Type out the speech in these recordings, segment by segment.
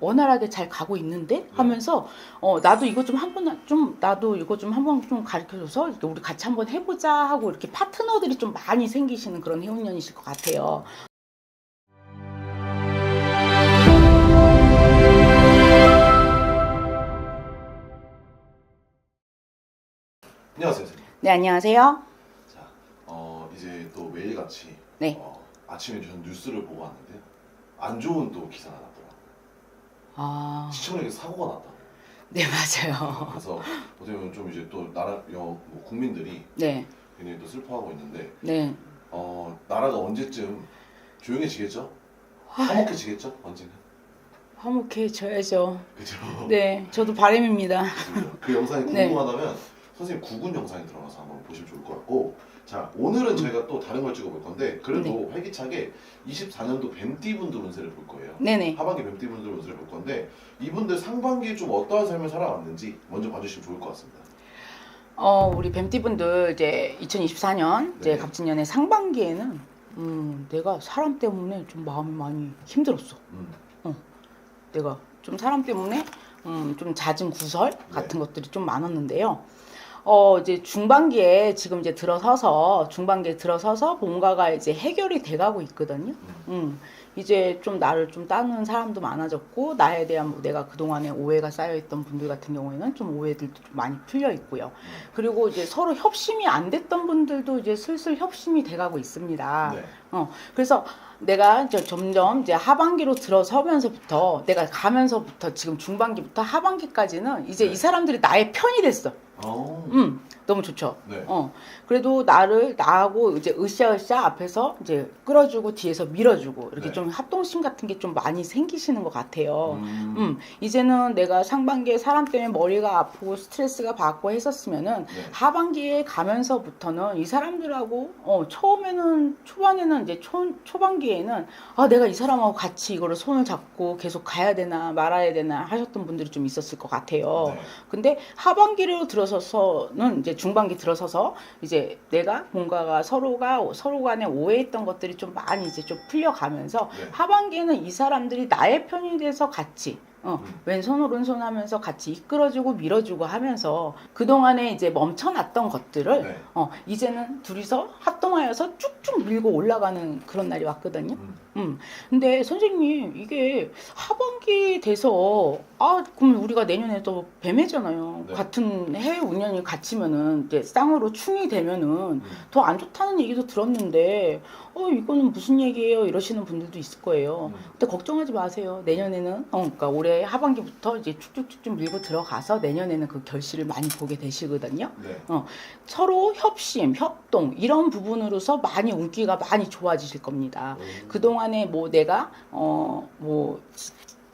원활하게 잘 가고 있는데 하면서 어 나도 이거 좀 한번 좀 나도 이거 좀 한번 좀 가르쳐줘서 우리 같이 한번 해보자 하고 이렇게 파트너들이 좀 많이 생기시는 그런 회원년이실 것 같아요. 안녕하세요, 선생님. 네 안녕하세요. 자, 어, 이제 또 매일같이 네. 어, 아침에 전 뉴스를 보고 왔는데요. 안 좋은 또 기사가 났더라고요. 아, 시청역에 사고가 났다. 네 맞아요. 그래서 어떻게 보면 좀 이제 또 나라 여, 뭐 국민들이 네, 굉장히 또 슬퍼하고 있는데 네. 어, 나라가 언제쯤 조용해지겠죠? 화목해지겠죠? 언젠가. 화목해져야죠. 그죠? 네, 저도 바람입니다. 그 영상이 네. 궁금하다면 선생님 구군 영상에 들어가서 한번 보시면 좋을 것 같고 자 오늘은 저희가 또 다른 걸 찍어볼 건데 그래도 활기차게 24년도 뱀띠분들 운세를 볼 거예요. 네네. 하반기 뱀띠분들 운세를 볼 건데 이분들 상반기에 좀 어떠한 삶을 살아왔는지 먼저 봐주시면 좋을 것 같습니다. 어, 우리 뱀띠분들 이제 2024년 이제 네. 갑진년의 상반기에는 음, 내가 사람 때문에 좀 마음이 많이 힘들었어. 음, 내가 좀 사람 때문에 음, 좀 잦은 구설 같은 것들이 좀 많았는데요. 어, 이제 중반기에 지금 이제 들어서서 중반기에 들어서서 뭔가가 이제 해결이 돼가고 있거든요. 음, 이제 좀 나를 좀 따는 사람도 많아졌고 나에 대한 뭐 내가 그동안에 오해가 쌓여있던 분들 같은 경우에는 좀 오해들도 좀 많이 풀려 있고요. 그리고 이제 서로 협심이 안 됐던 분들도 이제 슬슬 협심이 돼가고 있습니다. 네. 어, 그래서 내가 이제 점점 이제 하반기로 들어서면서부터 내가 가면서부터 지금 중반기부터 하반기까지는 이제 네. 이 사람들이 나의 편이 됐어. 어, 음, 너무 좋죠. 네. 어, 그래도 나를 나하고 이제 으쌰으쌰 앞에서 이제 끌어주고 뒤에서 밀어주고 이렇게 네. 좀 합동심 같은 게 좀 많이 생기시는 것 같아요. 음, 음, 이제는 내가 상반기에 사람 때문에 머리가 아프고 스트레스가 받고 했었으면은 네. 하반기에 가면서부터는 이 사람들하고 어 처음에는 초반에는 이제 초 초반기에는 아 내가 이 사람하고 같이 이거를 손을 잡고 계속 가야 되나 말아야 되나 하셨던 분들이 좀 있었을 것 같아요. 네. 근데 하반기로 들어서서는 이제 중반기 들어서서 이제 내가 뭔가가 서로가 서로 간에 오해했던 것들이 좀 많이 이제 좀 풀려가면서 네. 하반기에는 이 사람들이 나의 편이 돼서 같이 어, 음. 왼손 오른손 하면서 같이 이끌어주고 밀어주고 하면서 그동안에 이제 멈춰놨던 것들을 네. 어, 이제는 둘이서 합동하여서 쭉쭉 밀고 올라가는 그런 날이 왔거든요. 음, 음. 근데 선생님 이게 하반기 돼서 아 그럼 우리가 내년에 또 뱀해잖아요. 네. 같은 해외 운연이 갇히면은 이제 쌍으로 충이 되면은 음. 더안 좋다는 얘기도 들었는데 어 이거는 무슨 얘기예요 이러시는 분들도 있을 거예요. 음. 근데 걱정하지 마세요. 내년에는 어 그러니까 올해 하반기부터 이제 쭉쭉쭉쭉 밀고 들어가서 내년에는 그 결실을 많이 보게 되시거든요. 네. 서로 협심, 협동 이런 부분으로서 많이 운기가 많이 좋아지실 겁니다. 음. 그 동안에 뭐 내가 어뭐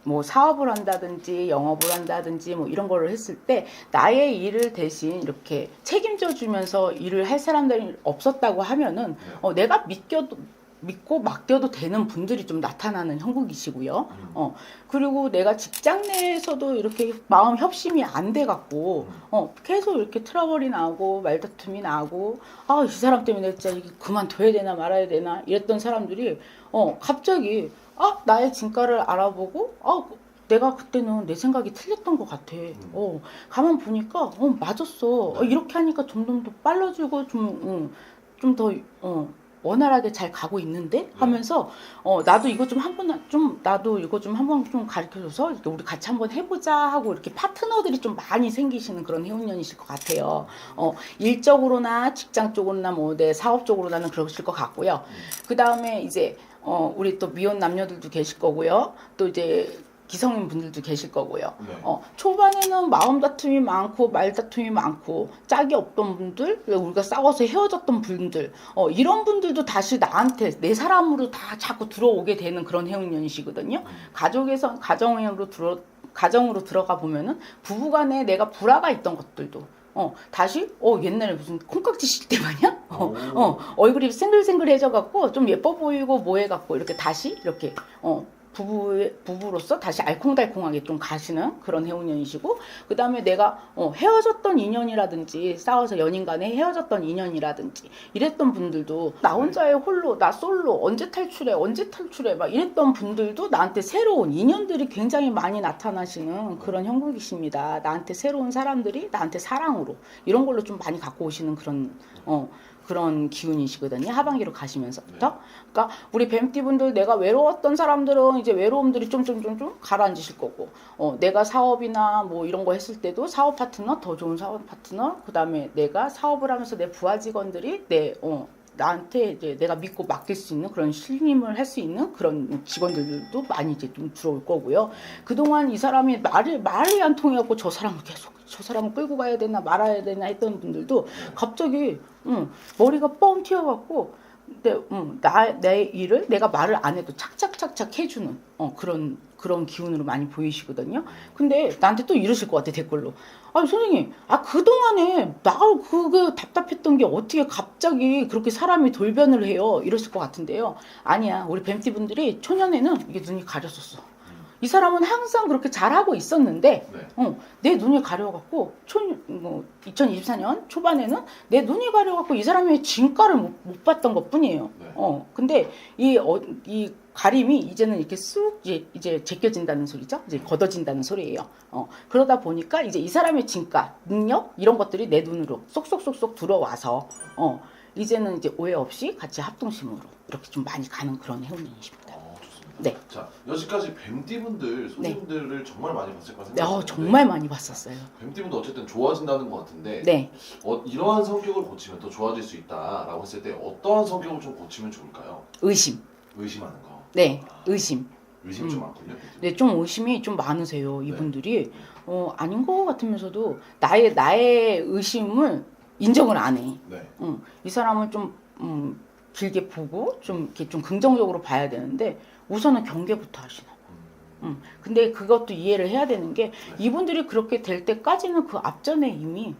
뭐 사업을 한다든지 영업을 한다든지 뭐 이런 거를 했을 때 나의 일을 대신 이렇게 책임져 주면서 일을 할 사람들이 없었다고 하면은 네. 어 내가 믿겨도 믿고 맡겨도 되는 분들이 좀 나타나는 형국이시고요. 음. 어 그리고 내가 직장 내에서도 이렇게 마음 협심이 안 돼 갖고 음. 어 계속 이렇게 트러블이 나고 말다툼이 나고 아 이 사람 때문에 진짜 그만둬야 되나 말아야 되나 이랬던 사람들이 어 갑자기 아 나의 진가를 알아보고 아 내가 그때는 내 생각이 틀렸던 것 같아. 어 가만 보니까 어 맞았어. 어, 네. 이렇게 하니까 점점 더 빨라지고 좀좀더 어. 원활하게 잘 가고 있는데 하면서 어 나도 이거 좀 한번 좀 나도 이거 좀 한번 좀 가르쳐줘서 이렇게 우리 같이 한번 해보자 하고 이렇게 파트너들이 좀 많이 생기시는 그런 해운년이실 것 같아요. 어 일적으로나 직장 쪽으로나 뭐 내 사업 쪽으로나는 그러실 것 같고요. 그 다음에 이제 어 우리 또 미혼 남녀들도 계실 거고요. 또 이제 기성인 분들도 계실 거고요. 네. 어, 초반에는 마음 다툼이 많고 말 다툼이 많고 짝이 없던 분들 우리가 싸워서 헤어졌던 분들 어, 이런 분들도 다시 나한테 내 사람으로 다 자꾸 들어오게 되는 그런 해운년이시거든요. 가족에서 가정으로 들어 가정으로 들어가 보면은 부부간에 내가 불화가 있던 것들도 어 다시 어 옛날에 무슨 콩깍지 실때 마냥 어, 오. 어 얼굴이 생글생글해져 갖고 좀 예뻐 보이고 뭐해 갖고 이렇게 다시 이렇게 어 부부 부부로서 다시 알콩달콩하게 좀 가시는 그런 해운년이시고 그 다음에 내가 어, 헤어졌던 인연이라든지 싸워서 연인 간에 헤어졌던 인연이라든지 이랬던 분들도 나 혼자의 홀로 나 솔로 언제 탈출해 언제 탈출해 막 이랬던 분들도 나한테 새로운 인연들이 굉장히 많이 나타나시는 그런 형국이십니다. 나한테 새로운 사람들이 나한테 사랑으로 이런 걸로 좀 많이 갖고 오시는 그런 어 그런 기운이시거든요. 하반기로 가시면서부터. 그러니까 우리 뱀띠 분들 내가 외로웠던 사람들은 이제 외로움들이 좀 좀 좀 좀 가라앉으실 거고, 어, 내가 사업이나 뭐 이런 거 했을 때도 사업 파트너, 더 좋은 사업 파트너, 그 다음에 내가 사업을 하면서 내 부하 직원들이 내, 어, 나한테 이제 내가 믿고 맡길 수 있는 그런 신임을 할 수 있는 그런 직원들도 많이 이제 좀 들어올 거고요. 그동안 이 사람이 말을, 말이 안 통해갖고 저 사람을 계속, 저 사람을 끌고 가야 되나 말아야 되나 했던 분들도 갑자기, 응, 머리가 뻥 튀어갖고, 내, 응, 나, 내 일을 내가 말을 안 해도 착착착착 해주는, 어, 그런, 그런 기운으로 많이 보이시거든요. 근데 나한테 또 이러실 것 같아, 댓글로. 아니, 선생님, 아, 그동안에 나 그거 답답했던 게 어떻게 갑자기 그렇게 사람이 돌변을 해요? 이러실 것 같은데요. 아니야. 우리 뱀띠 분들이 초년에는 이게 눈이 가렸었어. 이 사람은 항상 그렇게 잘하고 있었는데, 네. 어, 내 눈이 가려갖고, 초, 뭐, 2024년 초반에는 내 눈이 가려갖고 이 사람의 진가를 못, 못 봤던 것 뿐이에요. 네. 어, 근데 이, 어, 이 가림이 이제는 이렇게 쑥 이제, 이제 제껴진다는 소리죠. 이제 걷어진다는 소리예요. 어, 그러다 보니까 이제 이 사람의 진가, 능력, 이런 것들이 내 눈으로 쏙쏙쏙쏙 들어와서, 어, 이제는 이제 오해 없이 같이 합동심으로 이렇게 좀 많이 가는 그런 해운년이십니다. 어. 네. 자, 여기까지 뱀띠분들 손님들을 정말 많이 봤을 거라 네, 생각하는데 어, 정말 많이 봤었어요. 뱀띠분도 어쨌든 좋아진다는 것 같은데 네. 어, 이러한 성격을 고치면 더 좋아질 수 있다라고 했을 때 어떠한 성격을 좀 고치면 좋을까요? 의심. 의심하는 거. 네, 아, 의심. 의심이 좀 음. 많군요. 뱀띠분. 네, 좀 의심이 좀 많으세요. 네. 이분들이 어, 아닌 것 같으면서도 나의 나의 의심을 인정을 안 해. 네. 음, 이 사람을 좀 음, 길게 보고 좀 이렇게 좀 긍정적으로 봐야 되는데 우선은 경계부터 하시나. 음, 음, 근데 그것도 이해를 해야 되는 게 이분들이 그렇게 될 때까지는 그 앞전에 이미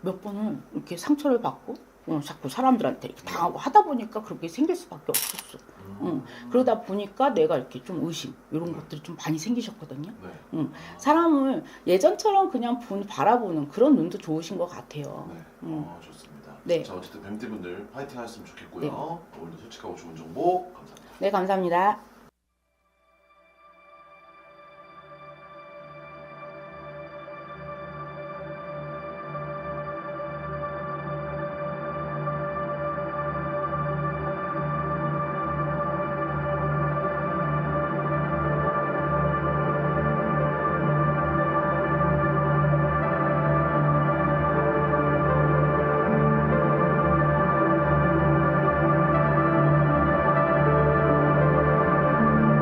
몇 번을 이렇게 상처를 받고 어, 자꾸 사람들한테 이렇게 당하고 하다 보니까 그렇게 생길 수밖에 없었어. 음. 그러다 보니까 내가 이렇게 좀 의심 이런 것들이 좀 많이 생기셨거든요. 네. 음. 사람을 예전처럼 그냥 본, 바라보는 그런 눈도 좋으신 것 같아요. 네. 음. 어, 좋습니다. 네. 자, 어쨌든 뱀띠분들 파이팅 하셨으면 좋겠고요. 네. 오늘도 솔직하고 좋은 정보 감사합니다. 네, 감사합니다.